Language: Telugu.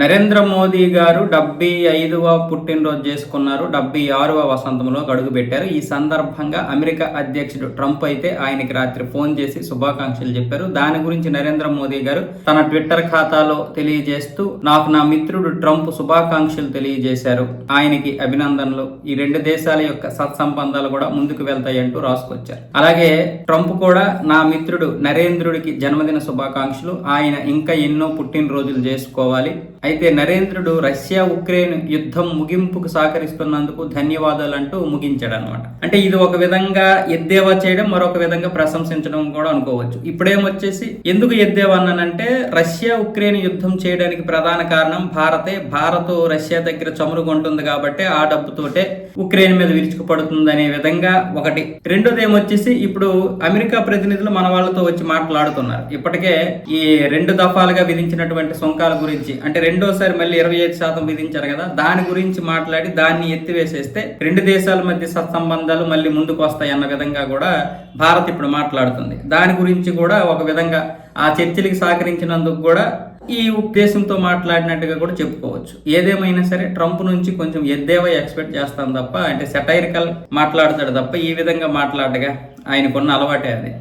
నరేంద్ర మోదీ గారు డెబ్బై ఐదవ పుట్టినరోజు చేసుకున్నారు డెబ్బై ఆరవ వసంతంలో అడుగు పెట్టారు. ఈ సందర్భంగా అమెరికా అధ్యక్షుడు ట్రంప్ అయితే ఆయనకి రాత్రి ఫోన్ చేసి శుభాకాంక్షలు చెప్పారు. దాని గురించి నరేంద్ర మోదీ గారు తన ట్విట్టర్ ఖాతాలో తెలియజేస్తూ నాకు నా మిత్రుడు ట్రంప్ శుభాకాంక్షలు తెలియజేశారు. ఆయనకి అభినందనలు. ఈ రెండు దేశాల యొక్క సత్సంబంధాలు కూడా ముందుకు వెళ్తాయంటూ రాసుకొచ్చారు. అలాగే ట్రంప్ కూడా నా మిత్రుడు నరేంద్రుడికి జన్మదిన శుభాకాంక్షలు. ఆయన ఇంకా ఎన్నో పుట్టినరోజులు చేసుకోవాలి. అయితే నరేంద్రుడు రష్యా ఉక్రెయిన్ యుద్ధం ముగింపుకు సహకరిస్తున్నందుకు ధన్యవాదాలు అంటూ ముగించాడు అనమాట అంటే ఇది ఒక విధంగా ఎద్దేవా చేయడం మరొక విధంగా ప్రశంసించడం కూడా అనుకోవచ్చు. ఇప్పుడేమొచ్చేసి ఎందుకు ఎద్దేవా అన్నానంటే రష్యా ఉక్రెయిన్ యుద్ధం చేయడానికి ప్రధాన కారణం భారతే. భారత్ రష్యా దగ్గర చమురు కొంటుంది కాబట్టి ఆ డబ్బుతోటే ఉక్రెయిన్ మీద విరుచుకుపడుతుంది అనే విధంగా ఒకటి. రెండోది ఏమొచ్చేసి ఇప్పుడు అమెరికా ప్రతినిధులు మన వాళ్ళతో వచ్చి మాట్లాడుతున్నారు. ఇప్పటికే ఈ రెండు దఫాలుగా విధించినటువంటి సుంకాల గురించి అంటే రెండు రెండోసారి మళ్ళీ ఇరవై ఐదు శాతం విధించారు కదా దాని గురించి మాట్లాడి దాన్ని ఎత్తివేసేస్తే రెండు దేశాల మధ్య సత్సంబంధాలు మళ్ళీ ముందుకు వస్తాయి అన్న విధంగా కూడా భారత్ ఇప్పుడు మాట్లాడుతుంది. దాని గురించి కూడా ఒక విధంగా ఆ చర్చలకు సహకరించినందుకు కూడా ఈ ఉద్దేశంతో మాట్లాడినట్టుగా కూడా చెప్పుకోవచ్చు. ఏదేమైనా సరే ట్రంప్ నుంచి కొంచెం ఎద్దేవా ఎక్స్పెక్ట్ చేస్తాం తప్ప అంటే సెటైరికల్ మాట్లాడతాడు తప్ప ఈ విధంగా మాట్లాడగా ఆయనకున్న అలవాటే అది.